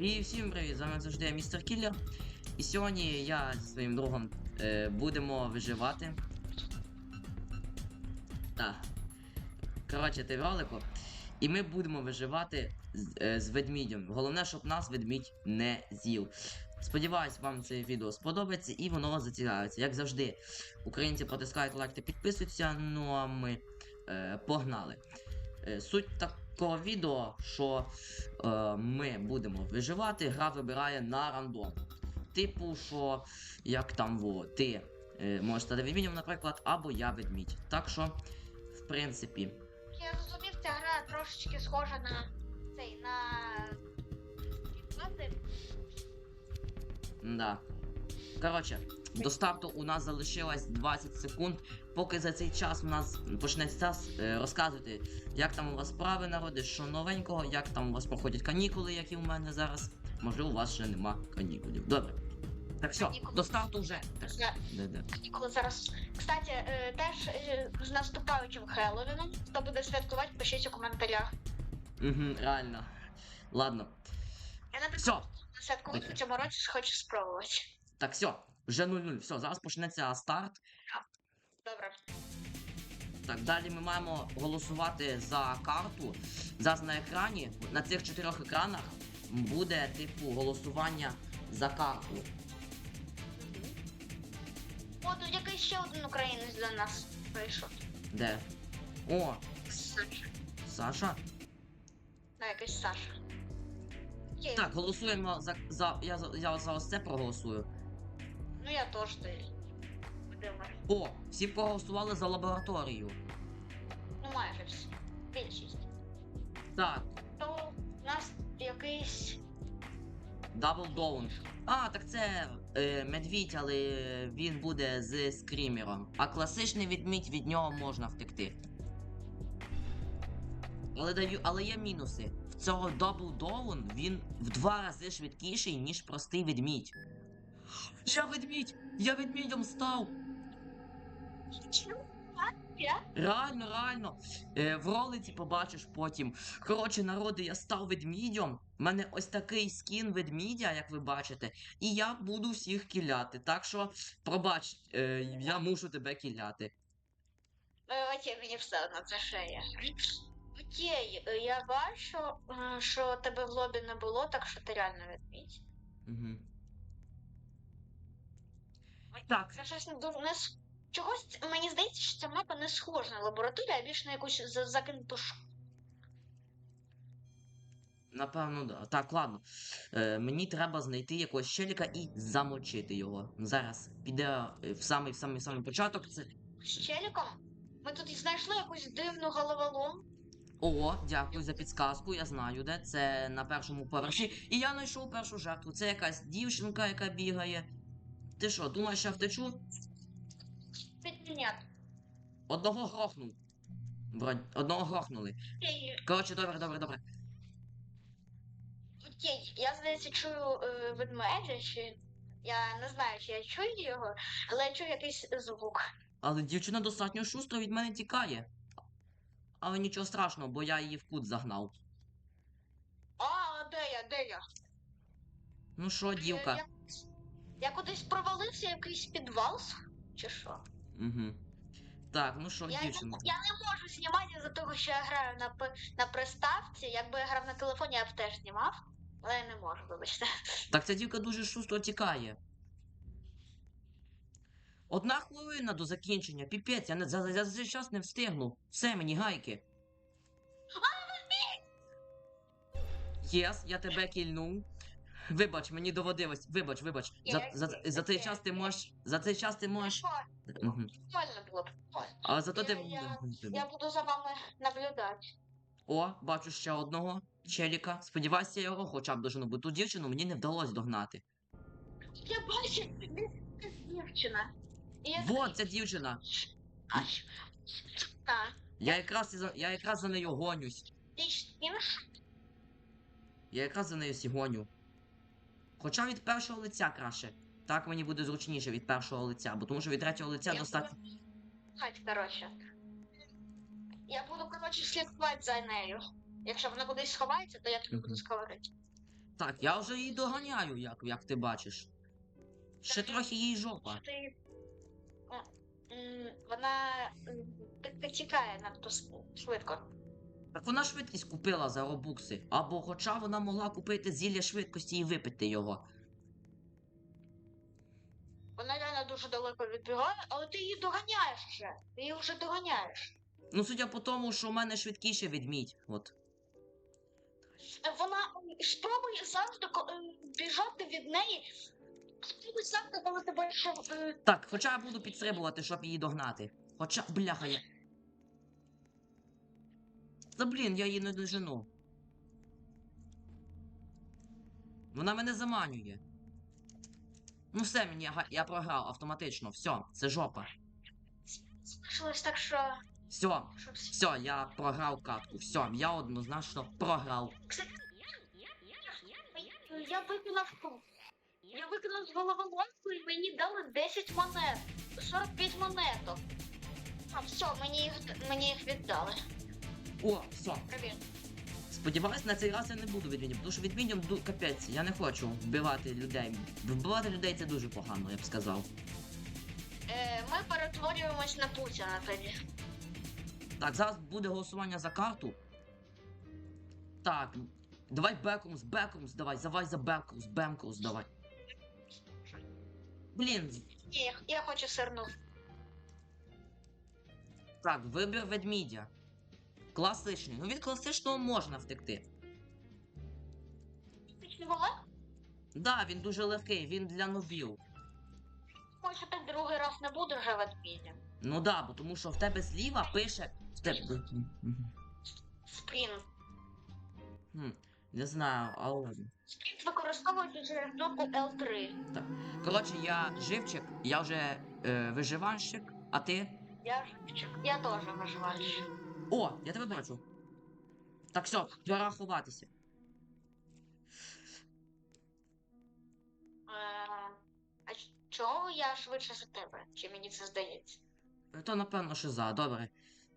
І всім привіт! З вами завжди містер Кіллер. І сьогодні я зі своїм другом е, будемо виживати. Так. Коротше, ти в ролику. І ми будемо виживати з, е, з ведмідем. Головне, щоб нас ведмідь не з'їв. Сподіваюсь, вам це відео сподобається і воно зацікавиться. Як завжди, українці протискають лайк та підписуються. Ну а ми е, погнали. Е, Суть такого відео, що е, ми будемо виживати, гра вибирає на рандом. Типу, що як там во, ти е, можеш стати ведмідем, наприклад, або я ведмідь. Так що, в принципі, Я зрозумів, ця гра трошечки схожа на цей на. Да. Коротше, до старту у нас залишилось 20 секунд. Поки за цей час у нас почнеться е, як там у вас справи народи, що новенького, як там у вас проходять канікули, які у мене зараз. Можливо, у вас ще нема канікулів. Добре. Так все, Канікули. до старту вже. Я- де, де. Коли зараз. Кстати, е, теж е, з наступаючим Хеллоуіном, хто буде святкувати, пишіть у коментарях. Угу, реально. Ладно. Я наприклад на святкувати в цьому році хочу спробувати. Так, все, вже 0-0. Все, зараз почнеться старт. Добре. Так, далі ми маємо голосувати за карту. Зараз на екрані, на цих чотирьох екранах буде типу голосування за карту. О, тут якийсь ще один українець для нас прийшов. Де? О, Саша. Саша. Да, якийсь Саша. Є. Так, голосуємо за. за я, за- я за ось це проголосую. Ну я теж ти. О, всі проголосували за лабораторію. Ну майже всі. Більшість. Так, То у нас якийсь. Double Down. А, так це е, медвідь, але він буде з скрімером. А класичний відмідь від нього можна втекти. Але даю, але є мінуси. В цього Double Down він в два рази швидкіший, ніж простий відмідь. Я ведмідь! Я ведмідем став! Реально, реально. Е, в ролиці побачиш потім. Коротше, народи, я став ведмідем. У мене ось такий скін ведмідя, як ви бачите, і я буду всіх кіляти. Так що, пробач, е, я мушу тебе кіляти. Е, Окей, мені все одно це шея. Окей, е, я бачу, е, що тебе в лобі не було, так що ти реально відміть. Угу. Так. Це щось не дуже чогось мені здається, що ця мапа не схожа на лабораторію, а більш на якусь закинуту ш... Напевно, да. Так, ладно. Е, мені треба знайти якогось щеліка і замочити його. Зараз піде е, в самий в самий самий початок. Це. з челіком. Ми тут знайшли якусь дивну головолом. О, дякую за підсказку. Я знаю, де це на першому поверсі. І я знайшов першу жертву. Це якась дівчинка, яка бігає. Ти що, думаєш, я втечу? Ні. Одного грохнув. Вроді, одного грохнули. Окей, Коротше, добре, добре, добре. окей. Я здається чую е, ведмедя, чи я не знаю, чи я чую його, але я чую якийсь звук. Але дівчина достатньо шустро від мене тікає. Але нічого страшного, бо я її в кут загнав. А, де я, де я? Ну що, дівка? Я, кудись провалився, якийсь підвал, чи що? Угу. Так, ну що, Я, я не можу знімати за того, що я граю на, п- на приставці. Якби я грав на телефоні, я б теж знімав. Але я не можу, вибачте. Так ця дівка дуже шустро тікає. Одна хвилина до закінчення, піпець, я не, за, за, за цей час не встигну. Все, мені гайки. Єс, я тебе кільнув. Вибач, мені доводилось. Вибач, вибач. За, за, за цей час ти можеш. За цей час ти можеш. Мгм. прикольно було прикольно. А зато ти. Я- Я буду за вами наблюдати. О, бачу ще одного челіка. Сподіваюся, я його хоча б дожену, бо ту дівчину мені не вдалося догнати. Я бачу, ця дівчина. І я Вот ця дівчина. Так. Я якраз і за я якраз за нею гонюсь. Ти ж? Я якраз за нею гоню. Хоча від першого лиця краще. Так мені буде зручніше від першого лиця, бо тому що від третього лиця Я достатньо. Хать, коротше. Я буду, коротше, слідкувати за нею. Якщо вона кудись сховається, то я тобі Мгм. буду сховати. Так, я вже її доганяю, як, як ти бачиш. Ще трохи їй жопа. Ти... М, Вона м, так так тікає надто с- швидко. Так вона швидкість купила за робукси. Або хоча вона могла купити зілля швидкості і випити його. Вона реально дуже далеко відбігає, але ти її доганяєш вже. Ти її вже доганяєш. Ну, судя по тому, що в мене швидкіше відмідь. От. Е, Вона спробує завжди ко- е, біжати від неї. Спробуй завжди, коли тебе ще. е, Так, хоча я буду підстрибувати, щоб її догнати. Хоча, бляха, я. Та блін, я її не дожену. Вона мене заманює. Ну все, мені я, я програв автоматично. Все, це жопа. Залишилось так, що. Все, все, я програв катку. Все, я однозначно програв. Я виконав. Я виконав головоломку і мені дали 10 монет. 45 монеток. А все, мені їх мені їх віддали. О, все. Привіт. Сподіваюсь, на цей раз я не буду відмінням, тому що відмінням ду капець, я не хочу вбивати людей. Вбивати людей це дуже погано, я б сказав. Е, ми перетворюємось на Путіна тоді. Так, зараз буде голосування за карту. Так, давай Бекумс, Бекумс, давай, давай за Бекумс, Бемкус, давай. Блін, Ні, я, я хочу сирну. так, вибір ведмідя. Класичний. Ну від класичного можна втекти. Пічний волок? Да, він дуже легкий, він для нобів. Може, так другий раз не буде вже ведмідя. Ну да, бо тому що в тебе зліва пише. В тебе. Спринт. Хм, не знаю, але. Спринт використовується через кнопку L3. Коротше, я живчик, я вже е, виживанщик, а ти? Я живчик. Я теж виживач. О, я тебе бачу. Так, все, пора ховатися. А чого я швидше за тебе? Чи мені це здається? Е, То напевно шиза, добре.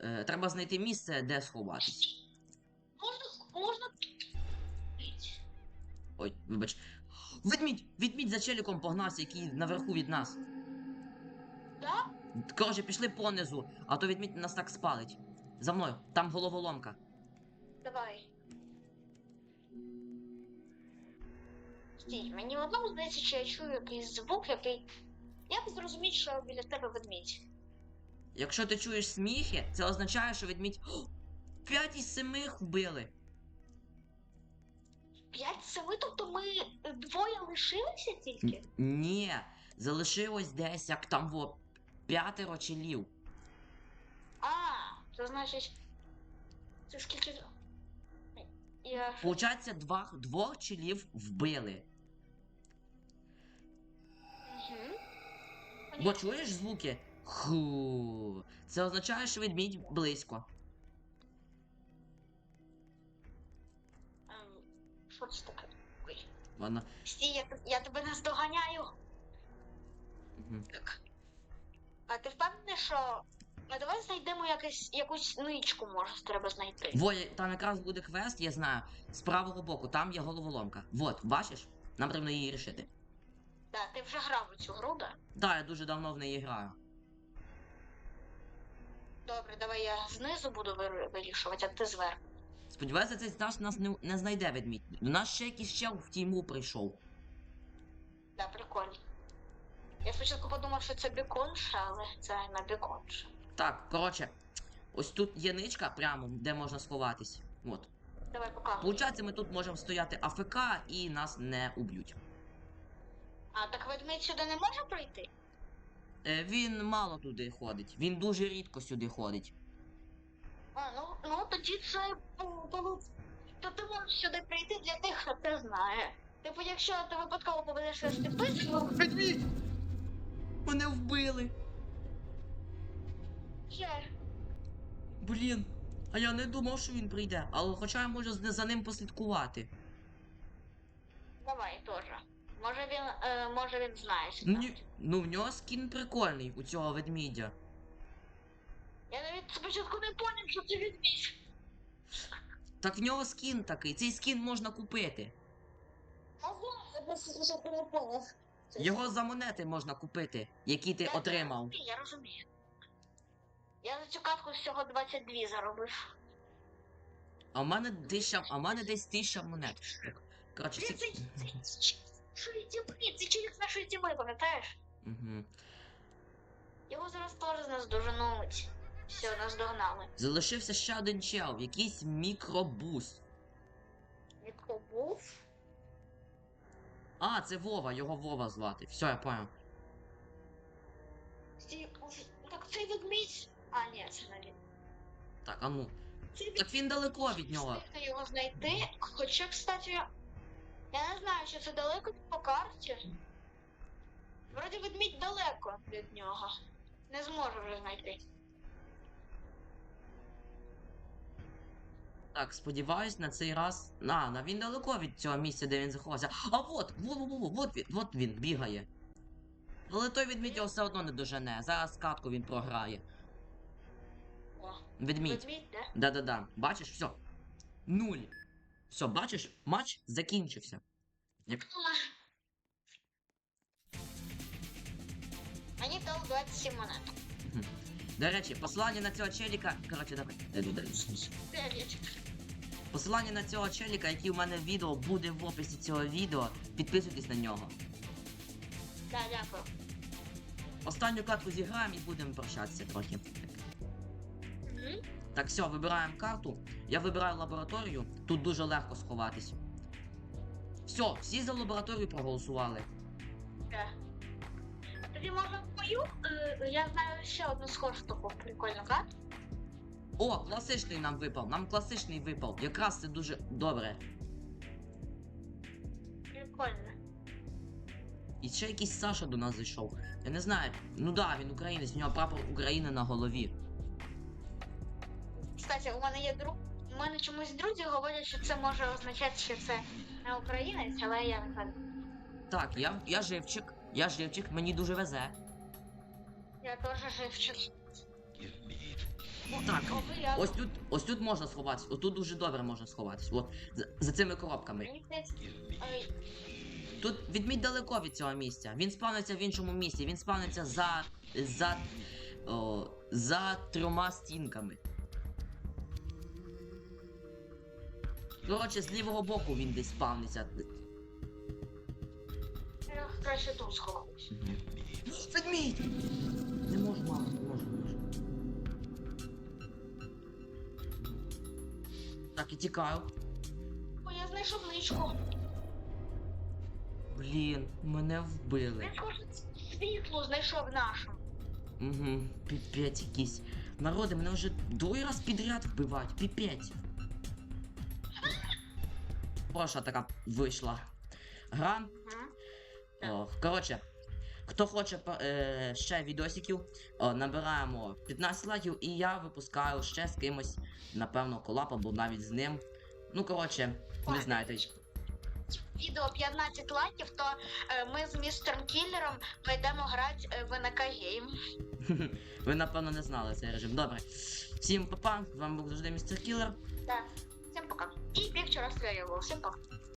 Е, треба знайти місце, де сховатись. Можна, можна. Ой, вибач. Ведмідь! Ведмідь за челіком погнався, який наверху від нас. Да? Коротше, пішли понизу, а то ведмідь нас так спалить. За мною, там головоломка. Давай. Стій, мені одному здається, що я чую якийсь звук, який. Як зрозуміти, що біля тебе ведмідь? Якщо ти чуєш сміхи, це означає, що ведмідь. О, П'ять із семи вбили. П'ять семи, тобто ми двоє лишилися тільки? Н- Ні, залишилось десь як там во п'ятеро челів. Це значить. Це скільки. Я. Получається, два, двох челів вбили. Угу. Бо чуєш звуки? Ху. Це означає, що ведмідь близько. Ем, Що це таке? Ой. Ладно. Стій, я, я тебе наздоганяю. Мгм. Так. А ти впевнений, що. А давай знайдемо якусь, якусь ничку, може, треба знайти. Воє, там якраз буде квест, я знаю. З правого боку, там є головоломка. Вот, бачиш? Нам потрібно її рішити. Так, ти вже грав у цю гру, да? Да, я дуже давно в неї граю. Добре, давай я знизу буду вир- вирішувати, а ти зверху. Сподіваюся, цей наш нас не, не знайде ведмідь. До нас ще якийсь чел в тіму прийшов. Да, прикольно. Я спочатку подумав, що це біконша, але це не біконша. Так, коротше, ось тут є ничка прямо, де можна сховатись. От. Давай показуй. Получається, ми тут можемо стояти АФК і нас не уб'ють. А так ведмідь сюди не може прийти? Е, він мало туди ходить. Він дуже рідко сюди ходить. А, ну, ну тоді це ну, було. То ти можеш сюди прийти для тих, хто це знає. Типу, якщо ти випадково поведеш щось підписку, Ведмідь! Мене вбили! Ще Блін. А я не думав, що він прийде. Але хоча я можу за ним послідкувати. давай теж. Може він, е, може він знає. що Ні, там. ну в нього скін прикольний у цього ведмідя. Я навіть спочатку не поняв, що це відмідь. Так в нього скін такий, цей скін можна купити. просто вже перепало. Його за монети можна купити, які ти отримав. Я розумію. Я за цю катку всього 22 заробив. А в мене тисяча, а в мене десь тисяча монет. Коротше, Це, це, це, це, це, нашої тіми, пам'ятаєш? Угу. Його зараз теж нас доженуть. Все, нас догнали. Залишився ще один чел, якийсь мікробус. Ніхто був. А, це Вова, його Вова звати. Все, я понял. Стій, Так цей ведмідь. А, ні, це не він. Так, а ну. Так він далеко від нього. Встигне його знайти. Хоча, кстати, я не знаю, чи це далеко по карті. Вроді ведмідь далеко від нього. Не зможу вже знайти. Так, сподіваюсь, на цей раз. А, на він далеко від цього місця, де він заховався. А от, во, во, во, во, вот він, от він бігає. Але той відмідь його все одно не дожене. Зараз катку він програє. О, Відмідь. ведмідь, де? Да-да-да. Бачиш, все. Нуль. Все, бачиш, матч закінчився. Мені дали 27 монет. До речі, посилання на цього челіка. Коротше, давай. Далі. Дев'ять. Посилання на цього челіка, який у мене в відео, буде в описі цього відео. Підписуйтесь на нього. Так, дякую. Останню катку зіграємо і будемо прощатися трохи. Так, все, вибираємо карту. Я вибираю лабораторію. Тут дуже легко сховатись. Все, всі за лабораторію проголосували. Так. Тоді можна мою. Е, Я знаю ще одну схожу таку прикольну карту. О, класичний нам випав. Нам класичний випав. Якраз це дуже добре. Прикольно. І ще якийсь Саша до нас зайшов. Я не знаю. Ну да, він українець, у нього прапор України на голові. Кстати, у мене є друг. У мене чомусь друзі говорять, що це може означати, що це не українець, але я не знаю. Так, я, я живчик. Я живчик, мені дуже везе. Я теж живчик. Так, ось тут, ось тут можна сховатися. Ось тут дуже добре можна сховатися. От за, за цими коробками. Тут відмідь далеко від цього місця. Він спавниться в іншому місці. Він спавниться за. за. О, за трьома стінками. Коротше, з лівого боку він десь спавниться. я краще тут сховаюсь. Ведмідь! Не можу, мама, не можу, не можу. Так, і тікаю. О, я знайшов ничку. Блін, мене вбили. Він схоже світло знайшов нашу. Угу, піпець якийсь. Народи, мене вже другий раз підряд вбивають, піпець. Проша така вийшла. Гра. О, коротше, хто хоче е, ще відосиків, о, набираємо 15 лайків, і я випускаю ще з кимось, напевно, колап або навіть з ним. Ну, коротше, ви знаєте. Відео 15 лайків, то е, ми з містером Кіллером пойдемо грати е, в НК Гейм. Ви, напевно, не знали цей режим. Добре. Всім па-па, з вами був завжди містер Кілер. Так, всім пока. И пікчер розстрілював. Всем пока.